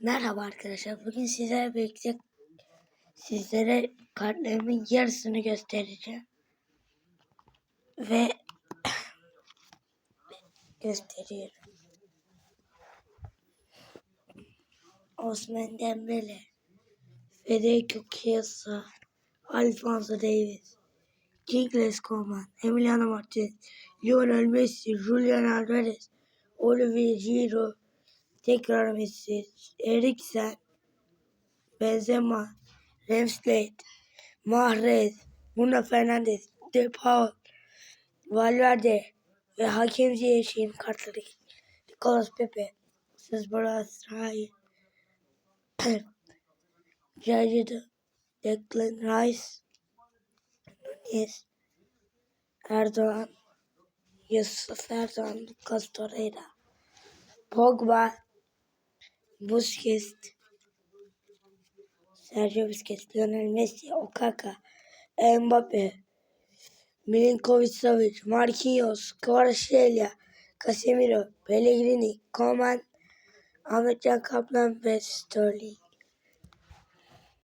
Merhaba arkadaşlar. Bugün sizlerle birlikte sizlere kartlarımın yarısını göstereceğim. Ve gösteriyorum. Osman Dembele, Federico Chiesa, Alfonso Davies, Kingsley Coman, Emiliano Martinez, Lionel Messi, Julian Alvarez, Olivier Giroud, tekrar Messi, Eriksen, Benzema, Ramsdale, Mahrez, Bruno Fernandes, De Paul, Valverde ve Hakem Ziyech'in kartları. Nicolas Pepe, Siz Galatasaray, Jared Declan Rice, Nunez, Erdoğan, Yusuf Erdoğan, Lucas Torreira, Pogba, Busquets, Sergio Busquets, Lionel Messi, Okaka, Mbappe, Milinkovic Savic, Marquinhos, Kvaratskhelia, Casemiro, Pellegrini, Coman, Ahmetcan Kaplan ve Sterling.